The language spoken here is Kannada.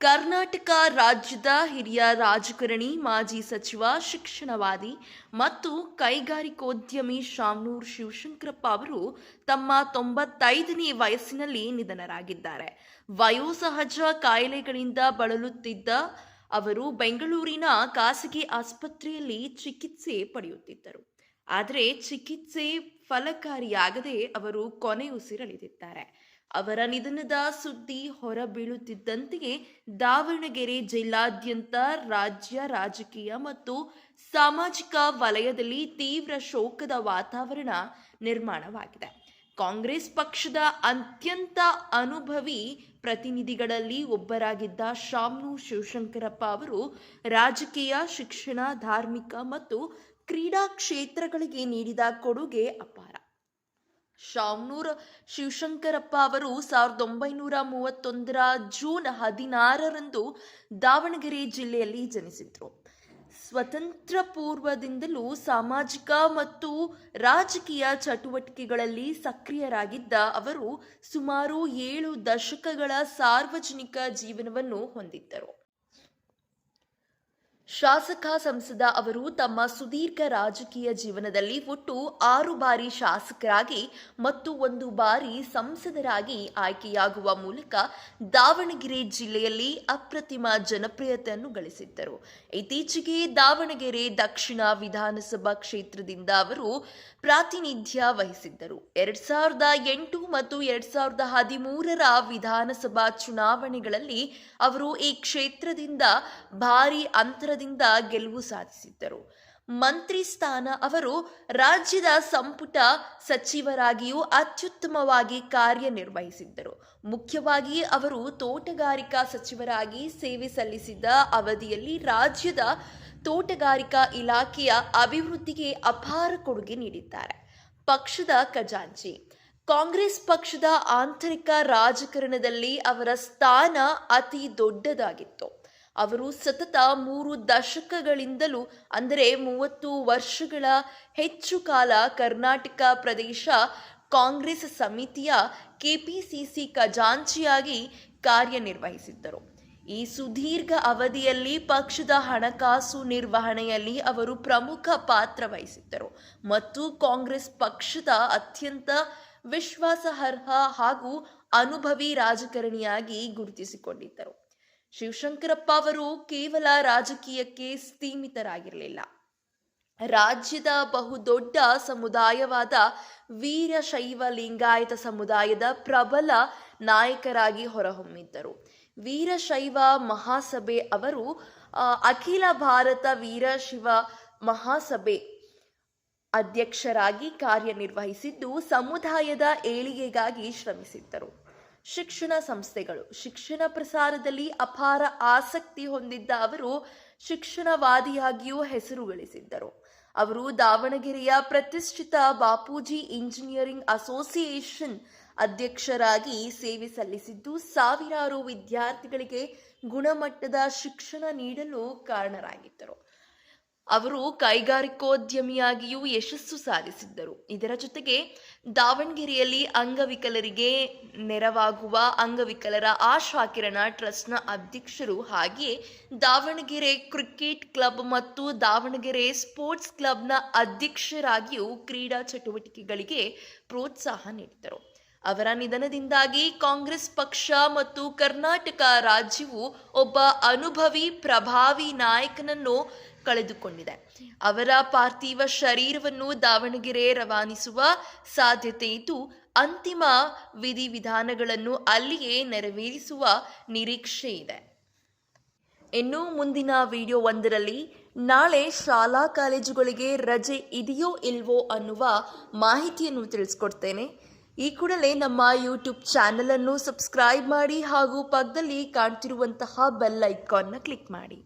ಕರ್ನಾಟಕ ರಾಜ್ಯದ ಹಿರಿಯ ರಾಜಕಾರಣಿ, ಮಾಜಿ ಸಚಿವ, ಶಿಕ್ಷಣವಾದಿ ಮತ್ತು ಕೈಗಾರಿಕೋದ್ಯಮಿ ಶಾಮನೂರ್ ಶಿವಶಂಕರಪ್ಪ ಅವರು ತಮ್ಮ ತೊಂಬತ್ತೈದನೇ ವಯಸ್ಸಿನಲ್ಲಿ ನಿಧನರಾಗಿದ್ದಾರೆ. ವಯೋಸಹಜ ಕಾಯಿಲೆಗಳಿಂದ ಬಳಲುತ್ತಿದ್ದ ಅವರು ಬೆಂಗಳೂರಿನ ಖಾಸಗಿ ಆಸ್ಪತ್ರೆಯಲ್ಲಿ ಚಿಕಿತ್ಸೆ ಪಡೆಯುತ್ತಿದ್ದರು. ಆದರೆ ಚಿಕಿತ್ಸೆ ಫಲಕಾರಿಯಾಗದೆ ಅವರು ಕೊನೆಯುಸಿರಳಿದಿದ್ದಾರೆ ಅವರ ನಿಧನದ ಸುದ್ದಿ ಹೊರಬೀಳುತ್ತಿದ್ದಂತೆಯೇ ದಾವಣಗೆರೆ ಜಿಲ್ಲಾದ್ಯಂತ ರಾಜ್ಯ ರಾಜಕೀಯ ಮತ್ತು ಸಾಮಾಜಿಕ ವಲಯದಲ್ಲಿ ತೀವ್ರ ಶೋಕದ ವಾತಾವರಣ ನಿರ್ಮಾಣವಾಗಿದೆ. ಕಾಂಗ್ರೆಸ್ ಪಕ್ಷದ ಅತ್ಯಂತ ಅನುಭವಿ ಪ್ರತಿನಿಧಿಗಳಲ್ಲಿ ಒಬ್ಬರಾಗಿದ್ದ ಶಾಮ್ನು ಶಿವಶಂಕರಪ್ಪ ಅವರು ರಾಜಕೀಯ, ಶಿಕ್ಷಣ, ಧಾರ್ಮಿಕ ಮತ್ತು ಕ್ರೀಡಾ ಕ್ಷೇತ್ರಗಳಿಗೆ ನೀಡಿದ ಕೊಡುಗೆ ಅಪಾರ. ಶಾಮ್ನೂರ್ ಶಿವಶಂಕರಪ್ಪ ಅವರು ಸಾವಿರದ ಒಂಬೈನೂರ ಮೂವತ್ತೊಂದರ ಜೂನ್ ಹದಿನಾರರಂದು ದಾವಣಗೆರೆ ಜಿಲ್ಲೆಯಲ್ಲಿ ಜನಿಸಿದ್ರು. ಸ್ವತಂತ್ರ ಪೂರ್ವದಿಂದಲೂ ಸಾಮಾಜಿಕ ಮತ್ತು ರಾಜಕೀಯ ಚಟುವಟಿಕೆಗಳಲ್ಲಿ ಸಕ್ರಿಯರಾಗಿದ್ದ ಅವರು ಸುಮಾರು ಏಳು ದಶಕಗಳ ಸಾರ್ವಜನಿಕ ಜೀವನವನ್ನು ಹೊಂದಿದ್ದರು. ಶಾಸಕ ಸಂಸದ ಅವರು ತಮ್ಮ ಸುದೀರ್ಘ ರಾಜಕೀಯ ಜೀವನದಲ್ಲಿ ಒಟ್ಟು ಆರು ಬಾರಿ ಶಾಸಕರಾಗಿ ಮತ್ತು ಒಂದು ಬಾರಿ ಸಂಸದರಾಗಿ ಆಯ್ಕೆಯಾಗುವ ಮೂಲಕ ದಾವಣಗೆರೆ ಜಿಲ್ಲೆಯಲ್ಲಿ ಅಪ್ರತಿಮ ಜನಪ್ರಿಯತೆಯನ್ನು ಗಳಿಸಿದ್ದರು. ಇತ್ತೀಚೆಗೆ ದಾವಣಗೆರೆ ದಕ್ಷಿಣ ವಿಧಾನಸಭಾ ಕ್ಷೇತ್ರದಿಂದ ಅವರು ಪ್ರಾತಿನಿಧ್ಯ ವಹಿಸಿದ್ದರು. ಎರಡ್ ಸಾವಿರದ ಎಂಟು ಮತ್ತು ಎರಡ್ ಸಾವಿರದ ಹದಿಮೂರರ ವಿಧಾನಸಭಾ ಚುನಾವಣೆಗಳಲ್ಲಿ ಅವರು ಈ ಕ್ಷೇತ್ರದಿಂದ ಭಾರಿ ಅಂತರದಿಂದ ಗೆಲುವು ಸಾಧಿಸಿದ್ದರು. ಮಂತ್ರಿ ಸ್ಥಾನ ಅವರು ರಾಜ್ಯದ ಸಂಪುಟ ಸಚಿವರಾಗಿಯೂ ಅತ್ಯುತ್ತಮವಾಗಿ ಕಾರ್ಯನಿರ್ವಹಿಸಿದ್ದರು. ಮುಖ್ಯವಾಗಿ ಅವರು ತೋಟಗಾರಿಕಾ ಸಚಿವರಾಗಿ ಸೇವೆ ಸಲ್ಲಿಸಿದ್ದ ಅವಧಿಯಲ್ಲಿ ರಾಜ್ಯದ ತೋಟಗಾರಿಕಾ ಇಲಾಖೆಯ ಅಭಿವೃದ್ಧಿಗೆ ಅಪಾರ ಕೊಡುಗೆ ನೀಡಿದ್ದಾರೆ. ಪಕ್ಷದ ಖಜಾಂಚಿ. ಕಾಂಗ್ರೆಸ್ ಪಕ್ಷದ ಆಂತರಿಕ ರಾಜಕಾರಣದಲ್ಲಿ ಅವರ ಸ್ಥಾನ ಅತಿ ದೊಡ್ಡದಾಗಿತ್ತು. ಅವರು ಸತತ ಮೂರು ದಶಕಗಳಿಂದಲೂ, ಅಂದರೆ ಮೂವತ್ತು ವರ್ಷಗಳ ಹೆಚ್ಚು ಕಾಲ ಕರ್ನಾಟಕ ಪ್ರದೇಶ ಕಾಂಗ್ರೆಸ್ ಸಮಿತಿಯ ಕೆಪಿಸಿಸಿ ಖಜಾಂಚಿಯಾಗಿ ಕಾರ್ಯನಿರ್ವಹಿಸಿದ್ದರು. ಈ ಸುದೀರ್ಘ ಅವಧಿಯಲ್ಲಿ ಪಕ್ಷದ ಹಣಕಾಸು ನಿರ್ವಹಣೆಯಲ್ಲಿ ಅವರು ಪ್ರಮುಖ ಪಾತ್ರ ವಹಿಸಿದ್ದರು ಮತ್ತು ಕಾಂಗ್ರೆಸ್ ಪಕ್ಷದ ಅತ್ಯಂತ ವಿಶ್ವಾಸಾರ್ಹ ಹಾಗೂ ಅನುಭವಿ ರಾಜಕಾರಣಿಯಾಗಿ ಗುರುತಿಸಿಕೊಂಡಿದ್ದರು. ಶಿವಶಂಕರಪ್ಪ ಅವರು ಕೇವಲ ರಾಜಕೀಯಕ್ಕೆ ಸೀಮಿತರಾಗಿರಲಿಲ್ಲ. ರಾಜ್ಯದ ಬಹುದೊಡ್ಡ ಸಮುದಾಯವಾದ ವೀರಶೈವ ಲಿಂಗಾಯತ ಸಮುದಾಯದ ಪ್ರಬಲ ನಾಯಕರಾಗಿ ಹೊರಹೊಮ್ಮಿದ್ದರು. ವೀರಶೈವ ಮಹಾಸಭೆ ಅವರು ಅಖಿಲ ಭಾರತ ವೀರಶಿವ ಮಹಾಸಭೆ ಅಧ್ಯಕ್ಷರಾಗಿ ಕಾರ್ಯನಿರ್ವಹಿಸಿದ್ದು ಸಮುದಾಯದ ಏಳಿಗೆಗಾಗಿ ಶ್ರಮಿಸಿದ್ದರು. ಶಿಕ್ಷಣ ಸಂಸ್ಥೆಗಳು. ಶಿಕ್ಷಣ ಪ್ರಸಾರದಲ್ಲಿ ಅಪಾರ ಆಸಕ್ತಿ ಹೊಂದಿದ್ದ ಅವರು ಶಿಕ್ಷಣವಾದಿಯಾಗಿಯೂ ಹೆಸರು ಗಳಿಸಿದ್ದರು ಅವರು ದಾವಣಗೆರೆಯ ಪ್ರತಿಷ್ಠಿತ ಬಾಪೂಜಿ ಇಂಜಿನಿಯರಿಂಗ್ ಅಸೋಸಿಯೇಷನ್ ಅಧ್ಯಕ್ಷರಾಗಿ ಸೇವೆ ಸಲ್ಲಿಸಿದ್ದು, ಸಾವಿರಾರು ವಿದ್ಯಾರ್ಥಿಗಳಿಗೆ ಗುಣಮಟ್ಟದ ಶಿಕ್ಷಣ ನೀಡಲು ಕಾರಣರಾಗಿದ್ದರು. ಅವರು ಕೈಗಾರಿಕೋದ್ಯಮಿಯಾಗಿಯೂ ಯಶಸ್ಸು ಸಾಧಿಸಿದ್ದರು. ಇದರ ಜೊತೆಗೆ ದಾವಣಗೆರೆಯಲ್ಲಿ ಅಂಗವಿಕಲರಿಗೆ ನೆರವಾಗುವ ಅಂಗವಿಕಲರ ಆಶಾಕಿರಣ ಟ್ರಸ್ಟ್ನ ಅಧ್ಯಕ್ಷರು ಹಾಗೆಯೇ ದಾವಣಗೆರೆ ಕ್ರಿಕೆಟ್ ಕ್ಲಬ್ ಮತ್ತು ದಾವಣಗೆರೆ ಸ್ಪೋರ್ಟ್ಸ್ ಕ್ಲಬ್ನ ಅಧ್ಯಕ್ಷರಾಗಿಯೂ ಕ್ರೀಡಾ ಚಟುವಟಿಕೆಗಳಿಗೆ ಪ್ರೋತ್ಸಾಹ ನೀಡಿದರು. ಅವರ ನಿಧನದಿಂದಾಗಿ ಕಾಂಗ್ರೆಸ್ ಪಕ್ಷ ಮತ್ತು ಕರ್ನಾಟಕ ರಾಜ್ಯವು ಒಬ್ಬ ಅನುಭವಿ, ಪ್ರಭಾವಿ ನಾಯಕನನ್ನು ಕಳೆದುಕೊಂಡಿದೆ. ಅವರ ಪಾರ್ಥಿವ ಶರೀರವನ್ನು ದಾವಣಗೆರೆ ರವಾನಿಸುವ ಸಾಧ್ಯತೆ ಇದ್ದು, ಅಂತಿಮ ವಿಧಿವಿಧಾನಗಳನ್ನು ಅಲ್ಲಿಯೇ ನೆರವೇರಿಸುವ ನಿರೀಕ್ಷೆ ಇದೆ. ಇನ್ನು ಮುಂದಿನ ವಿಡಿಯೋ ಒಂದರಲ್ಲಿ, ನಾಳೆ ಶಾಲಾ ಕಾಲೇಜುಗಳಿಗೆ ರಜೆ ಇದೆಯೋ ಇಲ್ವೋ ಅನ್ನುವ ಮಾಹಿತಿಯನ್ನು ತಿಳಿಸ್ಕೊಡ್ತೇನೆ. ಈ ಕೂಡಲೇ ನಮ್ಮ ಯೂಟ್ಯೂಬ್ ಚಾನಲನ್ನು ಸಬ್ಸ್ಕ್ರೈಬ್ ಮಾಡಿ ಹಾಗೂ ಪಕ್ಕದಲ್ಲಿ ಕಾಣ್ತಿರುವಂತಹ ಬೆಲ್ ಐಕಾನ್ನ ಕ್ಲಿಕ್ ಮಾಡಿ.